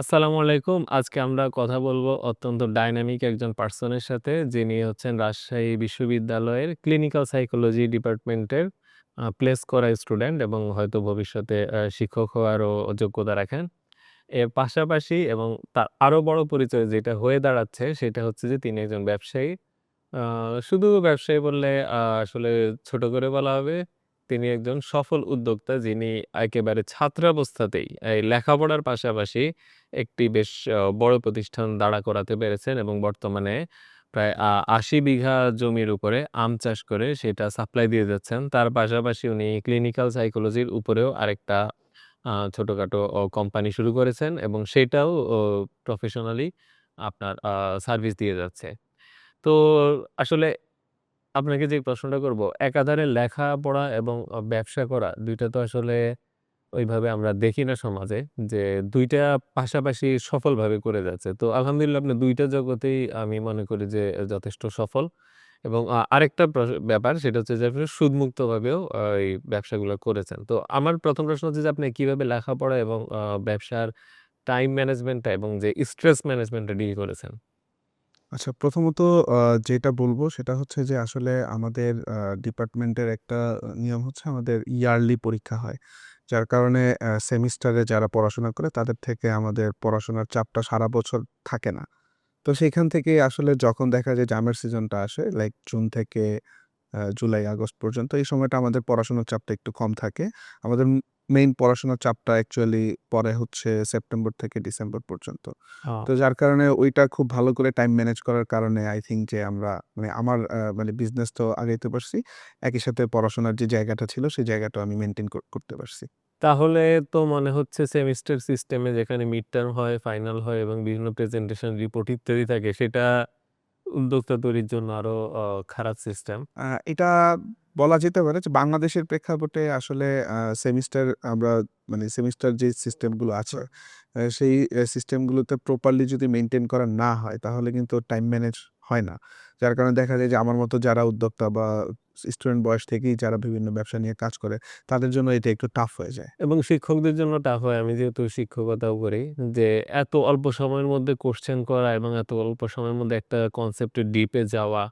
আসসালামু আলাইকুম। আজকে আমরা কথা বলব অত্যন্ত ডাইনামিক একজন পার্সনের সাথে, যিনি হচ্ছেন রাজশাহী বিশ্ববিদ্যালয়ের ক্লিনিক্যাল সাইকোলজি ডিপার্টমেন্টের প্লেস করা স্টুডেন্ট এবং হয়তো ভবিষ্যতে শিক্ষক হওয়ারও যোগ্যতা রাখেন। এর পাশাপাশি এবং তার আরও বড় পরিচয় যেটা হয়ে দাঁড়াচ্ছে, সেটা হচ্ছে যে তিনি একজন ব্যবসায়ী। শুধু ব্যবসায়ী বললে আসলে ছোট করে বলা হবে। তিনি একজন সফল উদ্যোক্তা যিনি একেবারে ছাত্রাবস্থাতেই এই লেখাপড়ার পাশাপাশি একটি বেশ বড় প্রতিষ্ঠান দাঁড়া করাতে পেরেছেন এবং বর্তমানে প্রায় আশি বিঘা জমির উপরে আম চাষ করে সেটা সাপ্লাই দিয়ে যাচ্ছেন। তার পাশাপাশি উনি ক্লিনিক্যাল সাইকোলজির উপরেও আরেকটা ছোটখাটো কোম্পানি শুরু করেছেন এবং সেটাও প্রফেশনালি আপনার সার্ভিস দিয়ে যাচ্ছে। তো আসলে আপনাকে যে প্রশ্নটা করব, একাধারে লেখাপড়া এবং ব্যবসা করা দুইটা তো আসলে ওইভাবে আমরা দেখি না সমাজে যে দুইটা পাশাপাশি সফলভাবে করে যাচ্ছে। তো আলহামদুলিল্লাহ আপনি দুইটা জগতেই আমি মনে করি যে যথেষ্ট সফল এবং আরেকটা প্র ব্যাপার সেটা হচ্ছে যে আপনি সুদমুক্তভাবেও এই ব্যবসাগুলো করেছেন। তো আমার প্রথম প্রশ্ন হচ্ছে যে আপনি কীভাবে লেখাপড়া এবং ব্যবসার টাইম ম্যানেজমেন্টটা এবং যে স্ট্রেস ম্যানেজমেন্টটা ডিল করেছেন? আচ্ছা প্রথমত যেটা বলব সেটা হচ্ছে যে আসলে আমাদের ডিপার্টমেন্টের একটা নিয়ম হচ্ছে আমাদের ইয়ারলি পরীক্ষা হয়। যার কারণে সেমিস্টারে যারা পড়াশোনা করে তাদের থেকে আমাদের পড়াশোনার চাপটা সারা বছর থাকে না। তো সেখান থেকেই আসলে যখন দেখা যায় জামের সিজনটা আসে লাইক জুন থেকে জুলাই, আগস্ট পর্যন্ত এই সময়টা আমাদের পড়াশোনার চাপটা একটু কম থাকে। আমাদের মেইন পড়াশোনার চাপটা অ্যাকচুয়ালি পরে হচ্ছে সেপ্টেম্বর থেকে ডিসেম্বর পর্যন্ত। তো যার কারণে ওইটা খুব ভালো করে টাইম ম্যানেজ করার কারণে আই থিংক যে আমরা মানে আমার মানে বিজনেস তো আগাইতে পারছি। একই সাথে পড়াশোনার যে জায়গাটা ছিল সেই জায়গাটা আমি মেইনটেইন কর করতে পারছি। তাহলে তো মনে হচ্ছে সেমিস্টার সিস্টেমে যেখানে মিড টার্ম হয়, ফাইনাল হয় এবং বিভিন্ন প্রেজেন্টেশন, রিপোর্ট ইত্যাদি থাকে সেটা উদ্যোক্তা তৈরির জন্য আরও খারাপ সিস্টেম। এটা বলা যেতে পারে যে বাংলাদেশের প্রেক্ষাপটে আসলে সেমিস্টার আমরা মানে সেমিস্টার যে সিস্টেমগুলো আছে, সেই সিস্টেমগুলোতে প্রপারলি যদি মেনটেন করা না হয় তাহলে কিন্তু টাইম ম্যানেজ হয় না। যার কারণে দেখা যায় যে আমার মতো যারা উদ্যোক্তা বা স্টুডেন্ট বয়স থেকেই যারা বিভিন্ন ব্যবসা নিয়ে কাজ করে, তাদের জন্য এটা একটু টাফ হয়ে যায়। এবং শিক্ষকদের জন্য টাফ হয়। আমি যেহেতু শিক্ষকতাও করি যে এত অল্প সময়ের মধ্যে কোশ্চেন করা এবং এত অল্প সময়ের মধ্যে একটা কনসেপ্টের ডিপে যাওয়া,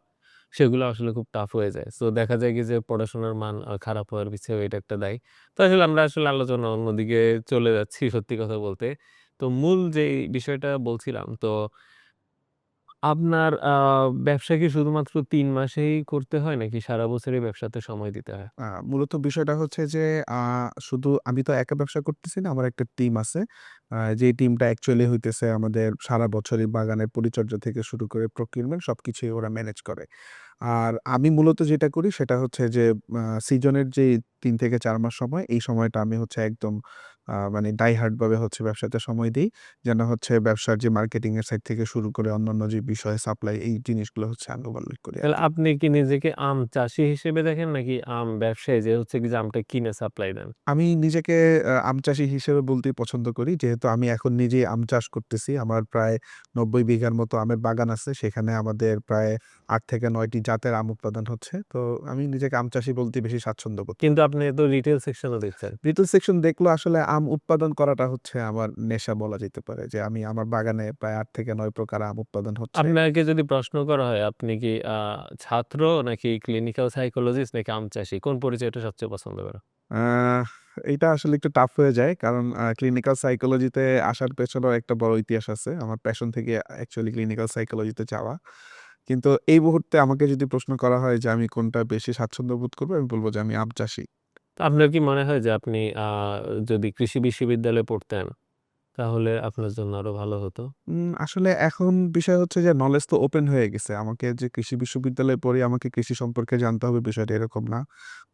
সেগুলো আসলে খুব টাফ হয়ে যায়। সো দেখা যায় কি যে পড়াশোনার মান খারাপ হওয়ার পিছেও এটা একটা দায়ী। তো আসলে আমরা আসলে আলোচনা অন্যদিকে চলে যাচ্ছি সত্যি কথা বলতে। তো মূল যে বিষয়টা বলছিলাম, তো আপনার ব্যবসা কি শুধুমাত্র তিন মাসেই করতে হয় নাকি সারা বছরই ব্যবসাতে সময় দিতে হয়? মূলত বিষয়টা হচ্ছে যে শুধু আমি তো একা ব্যবসা করতেছি না, আমার একটা টিম আছে। যেই টিমটা অ্যাকচুয়ালি হইতেছে আমাদের সারা বছরই বাগানের পরিচর্যা থেকে শুরু করে প্রকিউরমেন্ট সবকিছুই ওরা ম্যানেজ করে। আর আমি মূলত যেটা করি সেটা হচ্ছে যে সিজনের যে ৩ থেকে ৪ মাস সময়, এই সময়টা আমি হচ্ছে একদম আ মানে ডাই হার্ড ভাবে হচ্ছে ব্যবসাতে সময় দেই। যেন হচ্ছে ব্যবসার যে মার্কেটিং এর সাইড থেকে শুরু করে অন্যান্য যে বিষয় সাপ্লাই এই জিনিসগুলো হচ্ছে আমি ওভারলোড করি তাহলে আরকি। আপনি কি নিজেকে আম চাষী হিসেবে দেখেন নাকি আম ব্যবসায়ী যে হচ্ছে যে আমটা কিনে সাপ্লাই দেন? আমি নিজেকে আ আম চাষী হিসেবে বলতেই পছন্দ করি। যেহেতু আমি এখন নিজেই আম চাষ করতেছি। আমার প্রায় ৯০ বিঘার মতো আমের বাগান আছে। সেখানে আমাদের প্রায় ৮ থেকে ৯ টি জাতের আম উৎপাদন হচ্ছে। তো আমি নিজেকে আম চাষী বলতে বেশি স্বাচ্ছন্দ্য বোধ কিন্তু আপনি তো রিটেইল সেকশনও দেখছেন। রিটেল সেকশন দেখলেও আসলে আম উৎপাদন করাটা হচ্ছে আমার নেশা বলা যেতে পারে। যে আমি আমার বাগানে প্রায় আট থেকে নয় প্রকার আম উৎপাদন হচ্ছে। আপনাকে যদি প্রশ্ন করা হয় আপনি কি ছাত্র নাকি ক্লিনিক্যাল সাইকোলজিস্ট নাকি আম চাষী? কোন পরিচয়টা সবচেয়ে পছন্দ করেন? আ এইটা আসলে একটু টাফ হয়ে যায়। কারণ ক্লিনিক্যাল সাইকোলজিতে আসার পেছনেও একটা বড় ইতিহাস আছে। আমার প্যাশন থেকে অ্যাকচুয়ালি ক্লিনিক্যাল সাইকোলজিতে যাওয়া। কিন্তু এই মুহূর্তে আমাকে যদি প্রশ্ন করা হয় যে আমি কোনটা বেশি স্বাচ্ছন্দ্য বোধ করব আমি বলব যে আমি আম চাষী। আপনার কি মনে হয় যে আপনি যদি কৃষি বিশ্ববিদ্যালয়ে পড়তেন তাহলে আপনার জন্য আরও ভালো হতো? আসলে এখন বিষয় হচ্ছে যে নলেজ তো ওপেন হয়ে গেছে। আমাকে যে কৃষি বিশ্ববিদ্যালয়ে পড়ি আমাকে কৃষি সম্পর্কে জানতে হবে বিষয়টা এরকম না।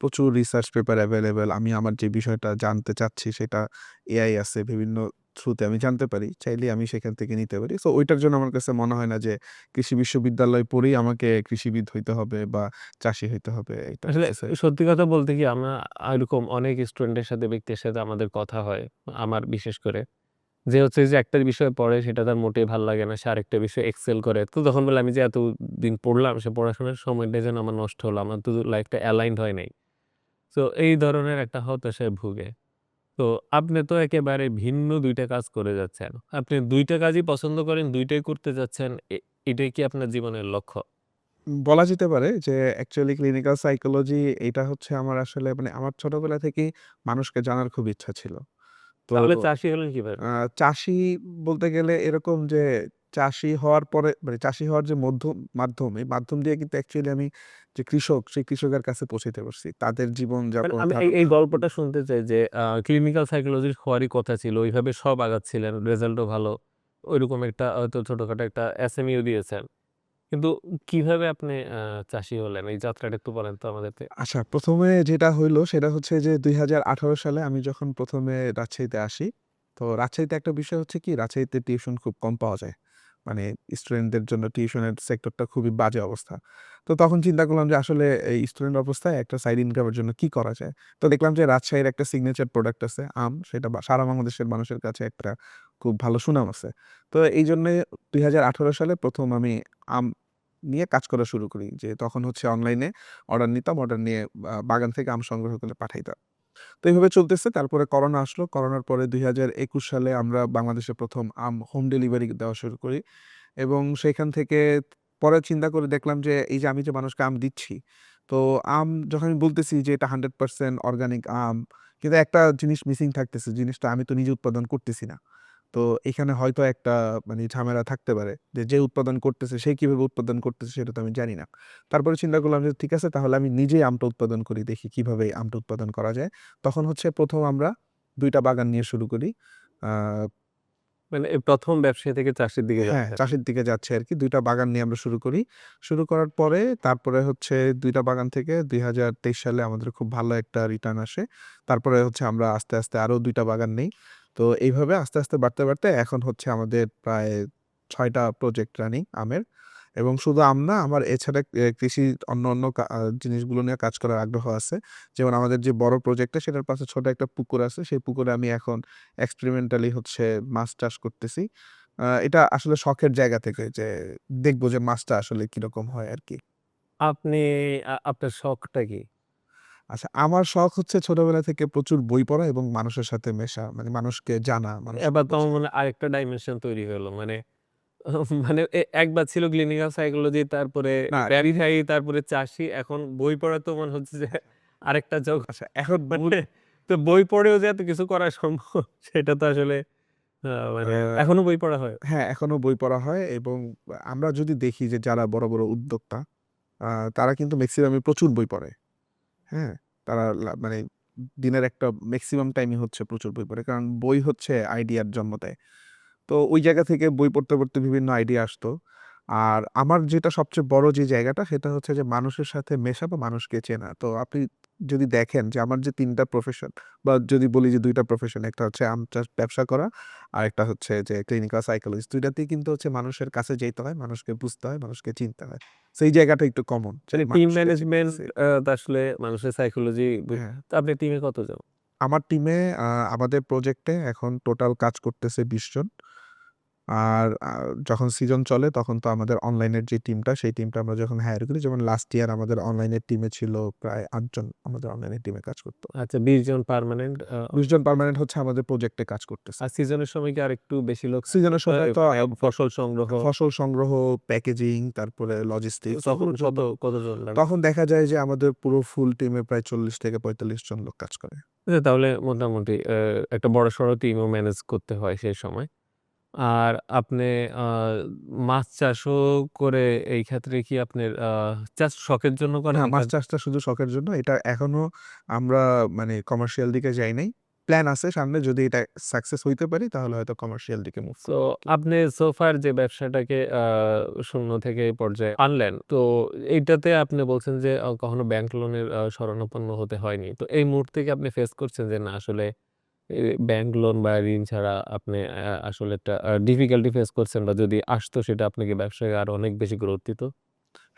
প্রচুর রিসার্চ পেপার অ্যাভেলেবেল আমি আমার যে বিষয়টা জানতে চাচ্ছি সেটা এআই আছে বিভিন্ন থ্রুতে আমি জানতে পারি। চাইলে আমি সেখান থেকে নিতে পারি। সো ওইটার জন্য আমার কাছে মনে হয় না যে কৃষি বিশ্ববিদ্যালয় পড়েই আমাকে কৃষিবিদ হইতে হবে বা চাষি হইতে হবে। এটা আসলে সত্যি কথা বলতে কি আমরা এরকম অনেক স্টুডেন্টের সাথে ব্যক্তির সাথে আমাদের কথা হয়। আমার বিশেষ করে। যে হচ্ছে যে একটা বিষয় পড়ে সেটা তার মোটেই ভালো লাগে না। সে আরেকটা বিষয় এক্সেল করে। তো তখন বলে আমি যে এতদিন পড়লাম সে পড়াশোনার সময়টা যেন আমার নষ্ট হলো। আমার তো লাইফটা অ্যালাইনড হয় নাই। তো এই ধরনের একটা হতাশায় ভুগে। তো আপনি তো একেবারে ভিন্ন ২ টা কাজ করে যাচ্ছেন। আপনি ২ টা কাজই পছন্দ করেন, ২ টাই করতে যাচ্ছেন। এ এটাই কি আপনার জীবনের লক্ষ্য? বলা যেতে পারে যে অ্যাকচুয়ালি ক্লিনিক্যাল সাইকোলজি এটা হচ্ছে আমার আসলে মানে আমার ছোটবেলা থেকেই মানুষকে জানার খুব ইচ্ছা ছিল। তো তাহলে চাষী হলেন কীভাবে? আ চাষী বলতে গেলে এরকম যে চাষী হওয়ার পরে মানে চাষী হওয়ার যে মধ্যম মাধ্যম, এই মাধ্যম দিয়ে কিন্তু অ্যাকচুয়ালি আমি যে কৃষক, সেই কৃষকের কাছে পৌঁছাইতে পারছি। তাদের জীবন জীবনযাপন আমি এই, এই গল্পটা শুনতে চাই যে ক্লিনিক্যাল সাইকোলজিস্ট হওয়ারই কথা ছিল। ওইভাবে সব আগাচ্ছিলেন। রেজাল্টও ভালো। ঐরকম একটা হয়তো ছোটখাটো একটা এসএমইও দিয়েছেন। কিন্তু কীভাবে আপনি আ চাষী হলেন? এই যাত্রাটা একটু বলেন তো আমাদেরকে। আচ্ছা প্রথমে যেটা হইল সেটা হচ্ছে যে ২০১৮ সালে আমি যখন প্রথমে রাজশাহীতে আসি, তো রাজশাহীতে একটা বিষয় হচ্ছে কি রাজশাহীতে টিউশন খুব কম পাওয়া যায়। মানে স্টুডেন্টদের জন্য টিউশনের সেক্টরটা খুবই বাজে অবস্থা। তো তখন চিন্তা করলাম যে আসলে এই স্টুডেন্ট অবস্থায় একটা সাইড ইনকামের জন্য কি করা যায়? তো দেখলাম যে রাজশাহীর একটা সিগনেচার প্রোডাক্ট আছে আম, সেটা সারা বাংলাদেশের মানুষের কাছে একটা খুব ভালো সুনাম আছে। তো এই এইজন্যে ২০১৮ সালে ১ম আমি আম নিয়ে কাজ করা শুরু করি। যে তখন হচ্ছে অনলাইনে অর্ডার নিতাম, অর্ডার নিয়ে বাগান থেকে আম সংগ্রহ করে পাঠাইতাম। তো এইভাবে চলতেছে। তারপরে করোনা আসলো। করোনার পরে দুই হাজার একুশ সালে আমরা বাংলাদেশে প্রথম আম হোম ডেলিভারি দেওয়া শুরু করি। এবং সেখান থেকে পরে চিন্তা করে দেখলাম যে এই যে আমি যে মানুষকে আম দিচ্ছি, তো আম যখন আমি বলতেছি যে এটা 100% অর্গানিক আম, কিন্তু একটা জিনিস মিসিং থাকতেছে। জিনিসটা আমি তো নিজে উৎপাদন করতেছি না। তো এখানে হয়তো একটা মানে ঝামেলা থাকতে পারে। যে, যে উৎপাদন করতেছে সে কীভাবে উৎপাদন করতেছে সেটা তো আমি জানি না। তারপরে চিন্তা করলাম যে ঠিক আছে তাহলে আমি নিজেই আমটা উৎপাদন করি। দেখি কীভাবে আমটা উৎপাদন করা যায়। তখন হচ্ছে প্রথম আমরা দুইটা বাগান নিয়ে শুরু করি। মানে এই ১ম ব্যবসায়ী থেকে চাষীর দিকে হ্যাঁ, চাষের দিকে যাচ্ছে আরকি। ২ টা বাগান নিয়ে আমরা শুরু করি। শুরু করার পরে তারপরে হচ্ছে ২ টা বাগান থেকে ২০২৩ সালে আমাদের খুব ভালো একটা রিটার্ন আসে। তারপরে হচ্ছে আমরা আস্তে, আস্তে আরও দুইটা বাগান নেই। তো এইভাবে আস্তে, আস্তে বাড়তে, বাড়তে এখন হচ্ছে আমাদের প্রায় ছয়টা প্রজেক্ট রানিং আমের। এবং শুধু আম না আমার এছাড়া কৃষি অন্য আ জিনিসগুলো নিয়ে কাজ করার আগ্রহ আছে। যেমন আমাদের যে বড় প্রজেক্টটা সেটার পাশে ছোট একটা পুকুর আছে। সেই পুকুরে আমি এখন এক্সপেরিমেন্টালি হচ্ছে মাছ চাষ করতেছি। এটা আসলে শখের জায়গা থেকে যে দেখব যে মাছটা আসলে কীরকম হয় আর কি আপনি আপনার শখটা কি? আচ্ছা আমার শখ হচ্ছে ছোটবেলা থেকে প্রচুর বই পড়া এবং মানুষের সাথে মেশা। মানে মানুষকে জানা, মানুষকে এবার তো আমার মনে হয় আরেকটা ডাইমেনশন তৈরি হলো। মানে মানে একবার ছিল ক্লিনিক্যাল সাইকোলজি, তারপরে ব্যবসায়ী, তারপরে চাষি এখন বই পড়া তো মনে হচ্ছে যে আরেকটা জগৎ। আচ্ছা এখন মানে তো বই পড়েও যে এত কিছু করা সম্ভব সেটা তো আসলে মানে এখনও বই পড়া হয়? হ্যাঁ, এখনও বই পড়া হয় এবং আমরা যদি দেখি যে যারা বড়, বড় উদ্যোক্তা তারা কিন্তু ম্যাক্সিমামে প্রচুর বই পড়ে। হ্যাঁ? তারা লা মানে দিনের একটা মেক্সিমাম টাইমই হচ্ছে প্রচুর বই পড়ে। কারণ বই হচ্ছে আইডিয়ার জন্ম দেয়। তো ওই জায়গা থেকে বই পড়তে, পড়তে বিভিন্ন আইডিয়া আসতো। আর আমার যেটা সবচেয়ে বড় যে জায়গাটা সেটা হচ্ছে যে মানুষের সাথে মেশা বা মানুষকে চেনা। তো আপনি যদি দেখেন যে আমার যে ৩ টা প্রফেশন বা যদি বলি যে ২ টা প্রফেশন একটা হচ্ছে আম চাষ ব্যবসা করা, আরেকটা হচ্ছে যে ক্লিনিক্যাল সাইকোলজিস্ট ২ টাতেই কিন্তু হচ্ছে মানুষের কাছে যেতে হয়, মানুষকে বুঝতে হয়, মানুষকে চিনতে হয়। সেই জায়গাটা একটু কমন। মানে টিম ম্যানেজমেন্ট আসলে মানুষের সাইকোলজি হ্যাঁ। আপনি টিমে কত যাব আমার টিমে আমাদের প্রজেক্টে এখন টোটাল কাজ করতেছে ২০ জন। আর যখন সিজন চলে তখন তো আমাদের অনলাইনের যে টিমটা সেই টিমটা আমরা যখন হায়ার করি যেমন লাস্ট ইয়ার আমাদের অনলাইনের টিমে ছিল প্রায় ৮ জন আমাদের অনলাইনের টিমে কাজ করতো আচ্ছা ২০ জন পার্মানেন্ট ২০ জন পার্মানেন্ট হচ্ছে আমাদের প্রজেক্টে কাজ করতেছে। আর সিজনের সময় কি আরেকটু বেশি লোক সিজনের সময় তো ফসল সংগ্রহ ফসল সংগ্রহ, প্যাকেজিং তারপরে লজিস্টিক্স তখন কত কতজন? তখন দেখা যায় যে আমাদের পুরো ফুল টিমে প্রায় ৪০ থেকে ৪৫ জন লোক কাজ করে। আচ্ছা তাহলে মোটামুটি একটা বড়সড় টিমও ম্যানেজ করতে হয় সেই সময়। আর আপনি আ মাছ চাষও করে এই ক্ষেত্রে কি আপনার আ চাষ শখের জন্য না করেন? মাছ চাষটা শুধু শখের জন্য। এটা এখনও আমরা মানে কমার্শিয়াল দিকে যাই নাই। প্ল্যান আছে সামনে যদি এটা সাকসেস হইতে পারি তাহলে হয়তো কমার্শিয়াল দিকে মুভ সো করব আপনি সোফার যে ব্যবসাটাকে আ শূন্য থেকে এই পর্যায়ে আনলেন। তো এইটাতে আপনি বলছেন যে আ কখনো ব্যাংক লোনের আ শরণাপন্ন হতে হয়নি। তো এই মুহূর্তে কি আপনি ফেস করছেন যে না আসলে ব্যাংক লোন বা ঋণ ছাড়া আপনি আসলে একটা ডিফিকাল্টি ফেস করছেন বা যদি আসতো সেটা আপনাকে ব্যবসায় আর অনেক বেশি গ্রোথ দিত?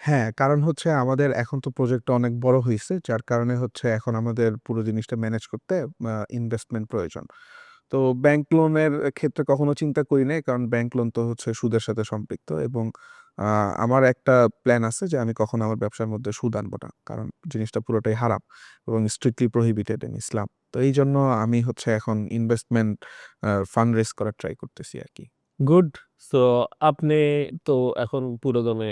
হ্যাঁ, কারণ হচ্ছে আমাদের এখন তো প্রজেক্টটা অনেক বড় হইছে। যার কারণে হচ্ছে এখন আমাদের পুরো জিনিসটা ম্যানেজ করতে ইনভেস্টমেন্ট প্রয়োজন। তো ব্যাংক লোনের ক্ষেত্রে কখনো চিন্তা করি নাই। কারণ ব্যাংক লোন তো হচ্ছে সুদের সাথে সম্পৃক্ত এবং আমার একটা প্ল্যান আছে যে আমি কখনো আমার ব্যবসার মধ্যে সুদ আনব না। কারণ জিনিসটা পুরোটাই হারাম এবং স্ট্রিক্টলি prohibited in ইসলাম। তো এই জন্য আমি হচ্ছে এখন ইনভেস্টমেন্ট ফান্ড রেইজ করার ট্রাই করতেছি আর কি গুড। সো আপনি তো এখন পুরোদমে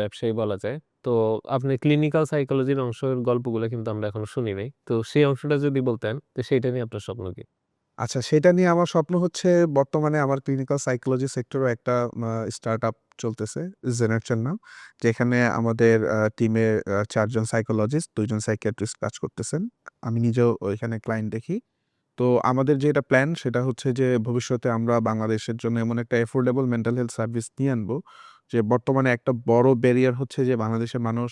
ব্যবসায়ী বলা যায়। তো আপনি ক্লিনিক্যাল সাইকোলজির অংশের গল্পগুলো কিন্তু আমরা এখনও শুনি নাই। তো সেই অংশটা যদি বলতেন, তো সেইটা নিয়ে আপনার স্বপ্ন কি? আচ্ছা সেটা নিয়ে আমার স্বপ্ন হচ্ছে বর্তমানে আমার ক্লিনিক্যাল সাইকোলজি সেক্টরও একটা স্টার্ট আপ চলতেছে, জেনারচের নাম। যেখানে আমাদের টিমে আ ৪ জন সাইকোলজিস্ট, ২ জন সাইকিয়াট্রিস্ট কাজ করতেছেন। আমি নিজেও ওইখানে ক্লায়েন্ট দেখি। তো আমাদের যেটা প্ল্যান সেটা হচ্ছে যে ভবিষ্যতে আমরা বাংলাদেশের জন্য এমন একটা অ্যাফোর্ডেবল মেন্টাল হেলথ সার্ভিস নিয়ে আনব। যে বর্তমানে একটা বড় ব্যারিয়ার হচ্ছে যে বাংলাদেশের মানুষ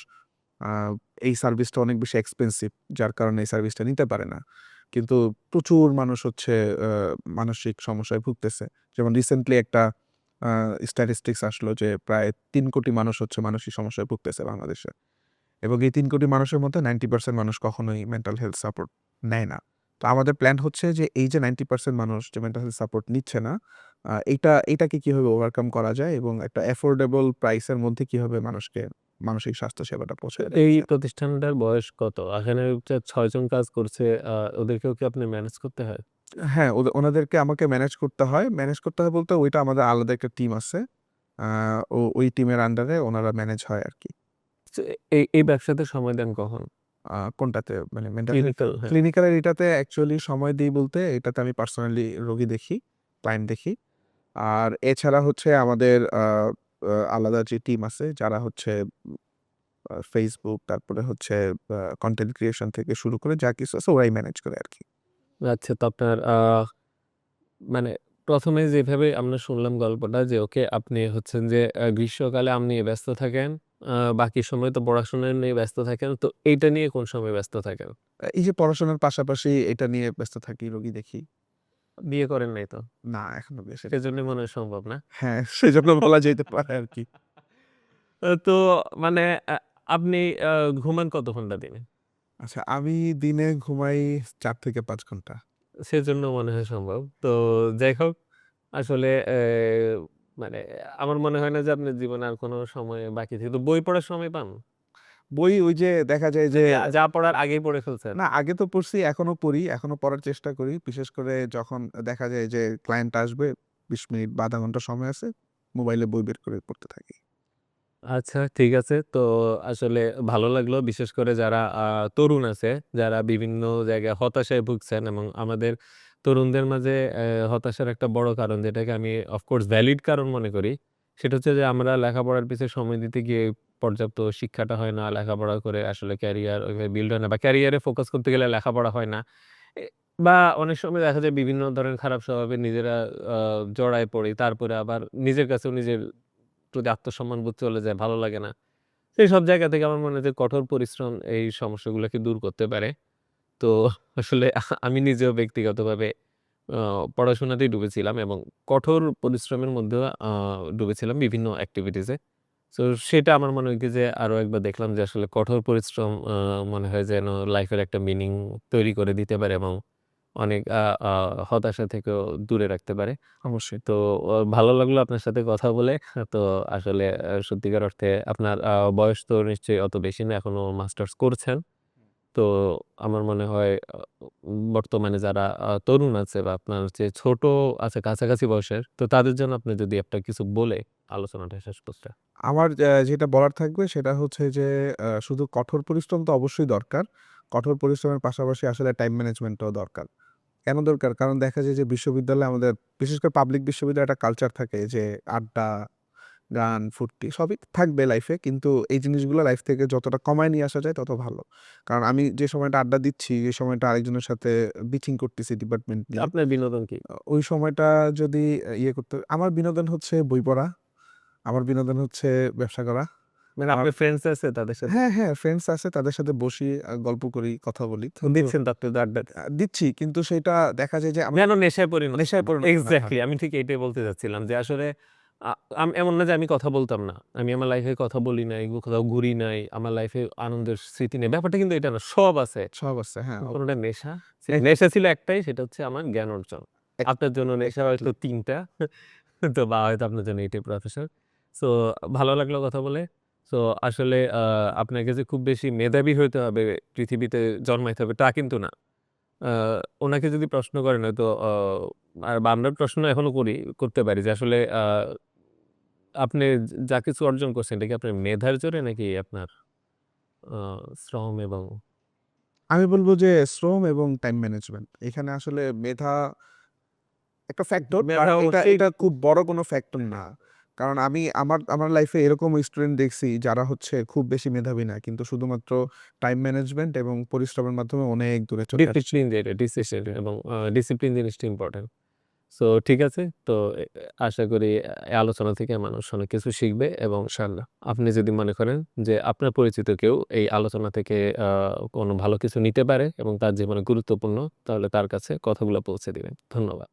এই সার্ভিসটা অনেক বেশি এক্সপেন্সিভ যার কারণে এই সার্ভিসটা নিতে পারে না। কিন্তু প্রচুর মানুষ হচ্ছে মানসিক সমস্যায় ভুগতেছে। যেমন রিসেন্টলি একটা স্ট্যাটিস্টিক্স আসলো যে প্রায় তিন কোটি মানুষ হচ্ছে মানসিক সমস্যায় ভুগতেছে বাংলাদেশে। এবং এই তিন কোটি মানুষের মধ্যে 90% মানুষ কখনোই মেন্টাল হেলথ সাপোর্ট নেয় না। তো আমাদের প্ল্যান হচ্ছে যে এই যে 90% মানুষ যে মেন্টাল হেলথ সাপোর্ট নিচ্ছে না, আ এইটা এইটাকে কীভাবে ওভারকাম করা যায় এবং একটা অ্যাফোর্ডেবল প্রাইসের মধ্যে কীভাবে মানুষকে মানসিক স্বাস্থ্য সেবাটা পৌঁছে এই প্রতিষ্ঠানটার বয়স কত? এখানে হচ্ছে ৬ জন কাজ করছে। ওদেরকেও কি আপনি ম্যানেজ করতে হয়? হ্যাঁ, ওনাদেরকে আমাকে ম্যানেজ করতে হয়। ম্যানেজ করতে হয় বলতে ওইটা আমাদের আলাদা একটা টিম আছে। ও ওই টিমের আন্ডারে ওনারা ম্যানেজ হয় আর কি এই এই ব্যবসাতে সময় দেন কখন? কোনটাতে? মানে ক্লিনিক্যাল এটাতে অ্যাকচুয়ালি সময় দিই বলতে এটাতে আমি পার্সোনালি রোগী দেখি, ক্লায়েন্ট দেখি। আর এছাড়া হচ্ছে আমাদের আলাদা যে টিম আছে যারা হচ্ছে ফেসবুক তারপরে হচ্ছে কন্টেন্ট ক্রিয়েশন থেকে শুরু করে যা কিছু আছে ওরাই ম্যানেজ করে আর কি আচ্ছা তো আপনার মানে প্রথমে যেভাবে আমরা শুনলাম গল্পটা যে ওকে আপনি হচ্ছেন যে গ্রীষ্মকালে আপনি ব্যস্ত থাকেন। বাকি সময় তো পড়াশোনা নিয়ে ব্যস্ত থাকেন। তো এইটা নিয়ে কোন সময় ব্যস্ত থাকেন? এই যে পড়াশোনার পাশাপাশি এটা নিয়ে ব্যস্ত থাকি, রোগী দেখি। বিয়ে করেন নাই তো? না এখনও বিয়ে শাদী সেজন্যই মনে হয় সম্ভব না? হ্যাঁ, সেজন্য বলা যেতে পারে আরকি। আ তো মানে আ আপনি আ ঘুমান কত ঘণ্টা দিনে? আচ্ছা আমি দিনে ঘুমাই ৪ থেকে ৫ ঘণ্টা। সেজন্য মনে হয় সম্ভব। তো যাই হোক আসলে এ মানে আমার মনে হয় না যে আপনার জীবনে আর কোনো সময় বাকি থাকে। তো বই পড়ার সময় পান? বই ওই যে দেখা যায় যে যা যা পড়ার আগেই পড়ে ফেলছেন? না আগে তো পড়ছি, এখনও পড়ি। এখনও পড়ার চেষ্টা করি। বিশেষ করে যখন দেখা যায় যে ক্লায়েন্ট আসবে ২০ মিনিট বা ০.৫ ঘণ্টা সময় আছে, মোবাইলে বই বের করে পড়তে থাকি। আচ্ছা ঠিক আছে। তো আসলে ভালো লাগল। বিশেষ করে যারা তরুণ আছে, যারা বিভিন্ন জায়গায় হতাশায় ভুগছেন এবং আমাদের তরুণদের মাঝে হতাশার একটা বড় কারণ যেটাকে আমি অফ কোর্স ভ্যালিড কারণ মনে করি। সেটা হচ্ছে যে আমরা লেখাপড়ার পিছে সময় দিতে গিয়ে পর্যাপ্ত শিক্ষাটা হয় না। লেখাপড়া করে আসলে ক্যারিয়ার ওইভাবে বিল্ড হয় না বা ক্যারিয়ারে ফোকাস করতে গেলে লেখাপড়া হয় না। বা অনেক সময় দেখা যায় বিভিন্ন ধরনের খারাপ স্বভাবে নিজেরা জড়ায় পড়ি। তারপরে আবার নিজের কাছেও নিজের প্রতি আত্মসম্মানবোধ চলে যায়, ভালো লাগে না। সেইসব জায়গা থেকে আমার মনে হয় যে কঠোর পরিশ্রম এই সমস্যাগুলোকে দূর করতে পারে। তো আসলে আমি নিজেও ব্যক্তিগতভাবে পড়াশোনাতেই ডুবেছিলাম এবং কঠোর পরিশ্রমের মধ্যেও ডুবেছিলাম বিভিন্ন এক্টিভিটিস এ। সো সেটা আমার মনে হয় কি যে আরও একবার দেখলাম যে আসলে কঠোর পরিশ্রম আ মনে হয় যেন লাইফের একটা মিনিং তৈরি করে দিতে পারে এবং অনেক আ আ হতাশা থেকেও দূরে রাখতে পারে। অবশ্যই। তো অ ভালো লাগল আপনার সাথে কথা বলে। তো আসলে আ সত্যিকার অর্থে আপনার আ বয়স তো নিশ্চয়ই অত বেশি না। এখনও মাস্টার্স করছেন। তো আমার মনে হয় বর্তমানে যারা তরুণ আছে বা আপনার চেয়ে ছোট আছে কাছাকাছি বয়সের, তো তাদের জন্য আপনি যদি একটা কিছু বলে আলোচনাটা শেষ করতেন। আমার যেটা বলার থাকবে সেটা হচ্ছে যে শুধু কঠোর পরিশ্রম তো অবশ্যই দরকার। কঠোর পরিশ্রমের পাশাপাশি আসলে টাইম ম্যানেজমেন্টটাও দরকার। কেন দরকার? কারণ দেখা যায় যে বিশ্ববিদ্যালয়ে আমাদের বিশেষ করে পাবলিক বিশ্ববিদ্যালয়ে একটা কালচার থাকে যে আড্ডা, গান, ফুর্তি সবই থাকবে লাইফে। কিন্তু এই জিনিসগুলো লাইফ থেকে যতটা কমায় নিয়ে আসা যায় তত ভালো। কারণ আমি যে সময়টা আড্ডা দিচ্ছি, এই সময়টা আরেকজনের সাথে বিচিং করতেছি ডিপার্টমেন্ট আপনার বিনোদন কি? ওই সময়টা যদি ইয়ে করতে আমার বিনোদন হচ্ছে বই পড়া। আমার বিনোদন হচ্ছে ব্যবসা করা। মানে আপনার ফ্রেন্ডস আছে তাদের সাথে? হ্যাঁ, হ্যাঁ, ফ্রেন্ডস আছে তাদের সাথে বসি, গল্প করি, কথা বলি। দিচ্ছেন আপনি তো আড্ডা? দিচ্ছি কিন্তু সেটা দেখা যায় যে আমি যেন নেশায় পরিণত নেশায় না। পরিণত না আমি ঠিক এইটাই বলতে চাচ্ছিলাম যে আসলে এমন না যে আমি কথা বলতাম না। আমি আমার লাইফে কথা বলি নাই, কোথাও ঘুরি নাই, আমার লাইফে আনন্দের স্মৃতি নেই। ব্যাপারটা কিন্তু এটা না। সব আছে। সব আছে, হ্যাঁ। কোনটা নেশা? নেশা ছিল একটাই সেটা হচ্ছে আমার জ্ঞান অর্জন। আপনার জন্য নেশা হয়তো এক্সাক্টলি। ৩ টা। তো বা হয়তো আপনার জন্য এটাই প্রফেশন। সো ভালো লাগল কথা বলে। সো আসলে আপনাকে যে খুব বেশি মেধাবী হইতে হবে, পৃথিবীতে জন্মাইতে হবে তা কিন্তু না। আ উনাকে যদি প্রশ্ন করেন হয়তো আর আমরা প্রশ্ন এখনও করি করতে পারি যে আসলে আপনি যা কিছু অর্জন করছেন এটা কি আপনার মেধার জোরে নাকি আপনার আ শ্রম এবং আমি বলব যে শ্রম এবং টাইম ম্যানেজমেন্ট। এখানে আসলে মেধা একটা ফ্যাক্টর মেধা এটা অবশ্যই এটা খুব বড় কোনো ফ্যাক্টর না। কারণ আমি আমার আমার লাইফে এরকম স্টুডেন্ট দেখছি যারা হচ্ছে খুব বেশি মেধাবী না। কিন্তু শুধুমাত্র টাইম ম্যানেজমেন্ট এবং পরিশ্রমের মাধ্যমে অনেক দূরে চলে আসছে। ডিসিপ্লিন যেটা ডিসিশন এবং ডিসিপ্লিন জিনিসটা ইম্পোর্টেন্ট। সো ঠিক আছে। তো আশা করি আলোচনা থেকে মানুষ অনেক কিছু শিখবে এবং ইনশাআল্লাহ। আপনি যদি মনে করেন যে আপনার পরিচিত কেউ এই আলোচনা থেকে কোনো ভালো কিছু নিতে পারে এবং তার জীবনে গুরুত্বপূর্ণ, তাহলে তার কাছে কথাগুলো পৌঁছে দিবেন। ধন্যবাদ।